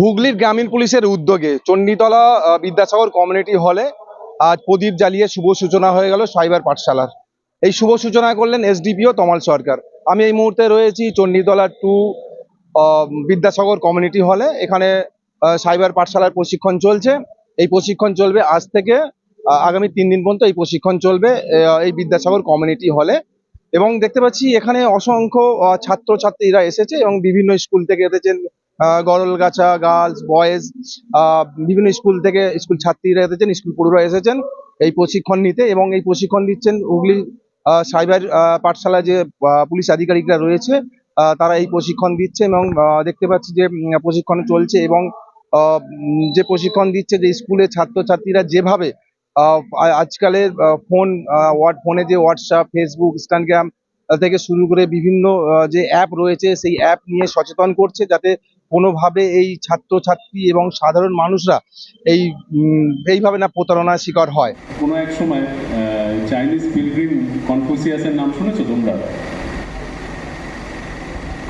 হুগলির গ্রামীণ পুলিশের উদ্যোগে চণ্ডীতলা বিদ্যাসাগর কমিউনিটি হলে আজ প্রদীপ জ্বালিয়ে শুভ সূচনা হয়ে গেল সাইবার পাঠশালার। এই শুভ সূচনা করলেন এসডিপিও তমাল সরকার। আমি এই মুহূর্তে রয়েছি চণ্ডীতলা টু বিদ্যাসাগর কমিউনিটি হলে। এখানে সাইবার পাঠশালার প্রশিক্ষণ চলছে। এই প্রশিক্ষণ চলবে আজ থেকে আগামী তিন দিন পর্যন্ত এই প্রশিক্ষণ চলবে এই বিদ্যাসাগর কমিউনিটি হলে। এবং দেখতে পাচ্ছি এখানে অসংখ্য ছাত্রছাত্রীরা এসেছে এবং বিভিন্ন স্কুল থেকে এসেছেন গরলগাছা, গার্লস, বয়েজ বিভিন্ন স্কুল থেকে স্কুল ছাত্রীরা এসেছেন, স্কুল পড়ুরা এসেছেন এই প্রশিক্ষণ নিতে এবং এই প্রশিক্ষণ দিচ্ছেন হুগলি সাইবার পাঠশালা যে পুলিশ আধিকারিকরা রয়েছে তারা এই প্রশিক্ষণ দিচ্ছে এবং দেখতে পাচ্ছি যে প্রশিক্ষণ চলছে এবং যে প্রশিক্ষণ দিচ্ছে যে স্কুলে ছাত্রছাত্রীরা যেভাবে আজকালের ফোন ফোনে যে হোয়াটসঅ্যাপ, ফেসবুক, ইনস্টাগ্রাম থেকে শুরু করে বিভিন্ন যে অ্যাপ রয়েছে, সেই অ্যাপ নিয়ে সচেতন করছে যাতে কোনোভাবে এই ছাত্রছাত্রী এবং সাধারণ মানুষরা এই এইভাবে না প্রতারণার শিকার হয়। কোনো এক সময় চাইনিজ পিলগ্রিম কনফুসিয়াসের নাম শুনেছো তোমরা?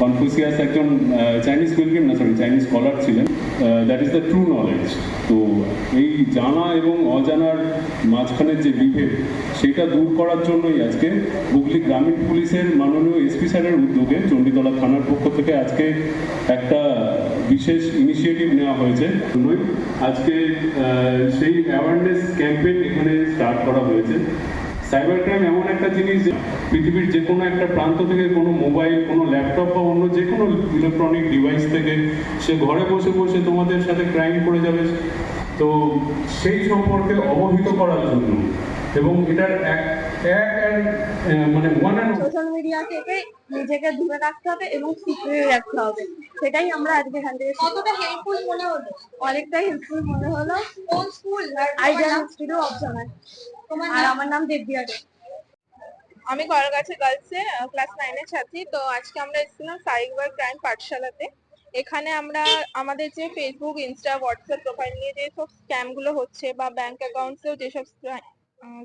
কনফুসিয়াস একজন চাইনিজ পিলগ্রিম না সরি চাইনিজ স্কলার ছিলেন। That is the true knowledge তো এই জানা এবং অজানার মাঝখানের যে বিভেদ, সেটা দূর করার জন্যই আজকে হুগলি গ্রামীণ পুলিশের মাননীয় এসপি স্যারের উদ্যোগে চণ্ডীতলা থানার পক্ষ থেকে আজকে একটা বিশেষ ইনিশিয়েটিভ নেওয়া হয়েছে। আজকে সেই অ্যাওয়ারনেস ক্যাম্পেইন এখানে স্টার্ট করা হয়েছে। সাইবার ক্রাইম এমন একটা জিনিস যে পৃথিবীর যে কোনো একটা প্রান্ত থেকে কোনো মোবাইল কোনো ল্যাপটপ বা অন্য যে কোনো ইলেকট্রনিক ডিভাইস থেকে সে ঘরে বসে বসে তোমাদের সাথে ক্রাইম করে যাবে। তো সেই সম্পর্কে অবহিত করার জন্য এবং এটার এক এক মানে ওয়ান অ্যান্ড সোশ্যাল মিডিয়া থেকে নিজেকে দূরে রাখতে হবে এবং সিকিউর রাখতে হবে। সেটাই আমরা আজকে এখান থেকে কতটা হেল্পফুল মনে হলো? অনেকটাই হেল্পফুল মনে হলো। কোন স্কুল আইডিয়া ইনস্টিটিউট অফ সমাজ আর আমার নাম দেবদিয়া আমি গড়গাছি গার্লসে ক্লাস নাইনের ছাত্রী তো আজকে আমরা এসেছিলাম সাইবার ক্রাইম পাঠশালাতে। এখানে আমরা আমাদের যে ফেসবুক ইনস্টা হোয়াটসঅ্যাপ প্রোফাইল নিয়ে যেসব স্ক্যামগুলো হচ্ছে বা ব্যাংক অ্যাকাউন্টসেও যেসব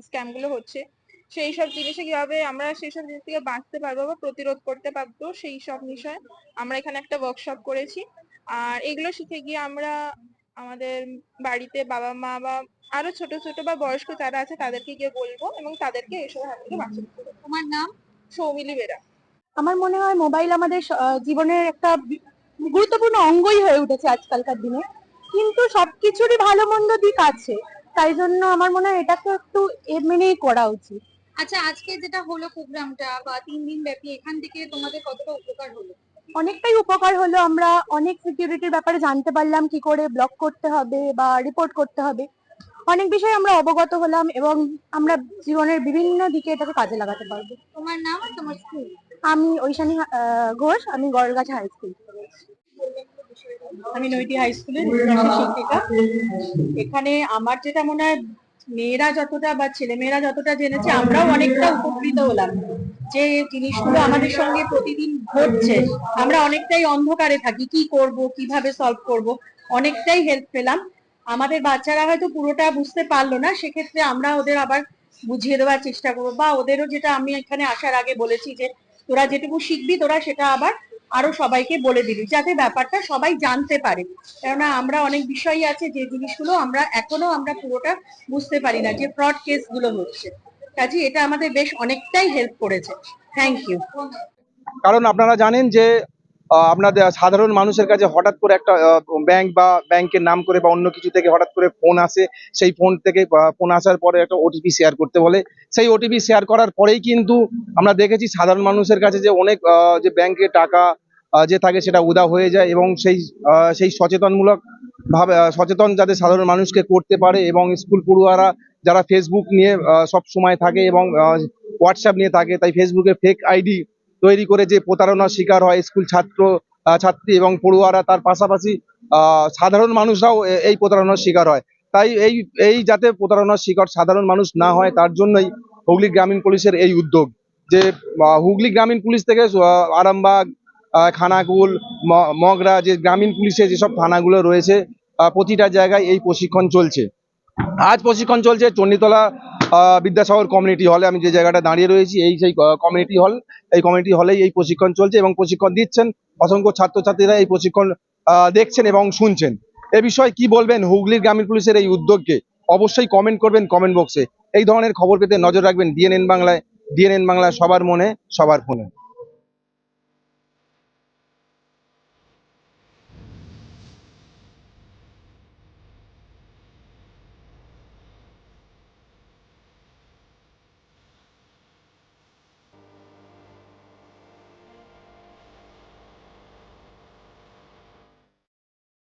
স্ক্যামগুলো হচ্ছে সেই সব জিনিসে কীভাবে আমরা সেই সব জিনিস থেকে বাঁচতে পারব বা প্রতিরোধ করতে পারব সেই সব বিষয়ে আমরা এখানে একটা ওয়ার্কশপ করেছি। আর এগুলো শিখে গিয়ে আমরা আমাদের বাড়িতে বাবা মা বা আরও ছোট ছোট বা বয়স্ক যারা আছে তাদেরকে গিয়ে বলব এবং তাদেরকে এসব হাত থেকে বাঁচাতে হবে তোমার নাম? সৌমিলি বেরা। আমার মনে হয় মোবাইল আমাদের জীবনের একটা গুরুত্বপূর্ণ অঙ্গই হয়ে উঠেছে আজকালকার দিনে। কিন্তু সবকিছুরই ভালো মন্দ দিক আছে। তাই জন্য আমার মনে হয় এটাকে একটু এ মেনেই করা উচিত। আচ্ছা আজকে যেটা হলো প্রোগ্রামটা বা তিন দিন ব্যাপী এখান থেকে তোমাদের কতটা উপকার হলো? অনেকটাই উপকার হলো। আমরা অনেক সিকিউরিটির ব্যাপারে জানতে পারলাম কি করে ব্লক করতে হবে বা রিপোর্ট করতে হবে। অনেক বিষয়ে আমরা অবগত হলাম এবং আমরা জীবনের বিভিন্ন দিকে এটাকে কাজে লাগাতে পারব। তোমার নাম আর তোমার স্কুল আমি ঐশানী আহ, ঘোষ। আমি গড়গাছা হাই স্কুল আমি নৈতি হাই স্কুলের শিক্ষিকা এখানে আমার যেটা মনে হয় মেয়েরা যতটা বা ছেলে মেয়েরা যতটা জেনেছে আমরাও অনেকটা উপকৃত হলাম। যে জিনিসগুলো আমাদের সঙ্গে প্রতিদিন ঘটছে, আমরা অনেকটাই অন্ধকারে থাকি, কি করব, কীভাবে সলভ করব, অনেকটাই হেল্প পেলাম। আমাদের বাচ্চারা হয়তো পুরোটা বুঝতে পারল না, সেক্ষেত্রে আমরা ওদের আবার বুঝিয়ে দেওয়ার চেষ্টা করব বা ওদেরও যেটা আমি এখানে আসার আগে বলেছি যে, তোরা যেটুকু শিখবি, তোরা সেটা আবার আরও সবাইকে বলে দিবি, যাতে ব্যাপারটা সবাই জানতে পারে। কেননা আমরা অনেক বিষয়ই আছে, যে জিনিসগুলো আমরা এখনও আমরা পুরোটা বুঝতে পারি না, যে ফ্রড কেসগুলো হচ্ছে। কাজে, এটা আমাদের বেশ অনেকটাই হেল্প করেছে। থ্যাংক ইউ কারণ আপনারা জানেন যে আপনাদের সাধারণ মানুষের কাছে হঠাৎ করে একটা ব্যাংক বা ব্যাংকের নাম করে বা অন্য কিছু থেকে হঠাৎ করে ফোন আসে, সেই ফোন থেকে ফোন আসার পরে একটা ওটিপি শেয়ার করতে বলে। সেই ওটিপি শেয়ার করার পরেই কিন্তু আমরা দেখেছি সাধারণ মানুষের কাছে যে অনেক যে ব্যাংকে টাকা যে থাকে সেটা উদা হয়ে যায় এবং সেই সেই সচেতনমূলক ভাবে সচেতন যাতে সাধারণ মানুষকে করতে পারে এবং স্কুল পড়ুয়ারা যারা ফেসবুক নিয়ে সব সময় থাকে এবং হোয়াটসঅ্যাপ নিয়ে থাকে, তাই ফেসবুকে ফেক আইডি তৈরি করে যে প্রতারণার শিকার হয় স্কুল ছাত্র ছাত্রী এবং পড়ুয়ারা, তার পাশাপাশি সাধারণ মানুষরাও এই প্রতারণার শিকার হয়। তাই এই এই যাতে প্রতারণার শিকার সাধারণ মানুষ না হয়, তার জন্যই হুগলি গ্রামীণ পুলিশের এই উদ্যোগ। যে হুগলি গ্রামীণ পুলিশ থেকে আরামবাগ খানাকুল মগরা, যে গ্রামীণ পুলিশের যেসব থানাগুলো রয়েছে প্রতিটা জায়গায় এই প্রশিক্ষণ চলছে। আজ প্রশিক্ষণ চলছে চণ্ডীতলা বিদ্যাসাগর কমিউনিটি হলে। আমি যে জায়গাটা দাঁড়িয়ে রয়েছি, এই সেই কমিউনিটি হল, এই কমিউনিটি হলেই এই প্রশিক্ষণ চলছে এবং প্রশিক্ষণ দিচ্ছেন। অসংখ্য ছাত্রছাত্রীরা এই প্রশিক্ষণ দেখছেন এবং শুনছেন। এ বিষয়ে কি বলবেন হুগলির গ্রামীণ পুলিশের এই উদ্যোগকে? অবশ্যই কমেন্ট করবেন কমেন্ট বক্সে এই ধরনের খবর পেতে নজর রাখবেন ডিএনএন বাংলায়। ডিএনএন বাংলা সবার মনে, সবার ফোনে।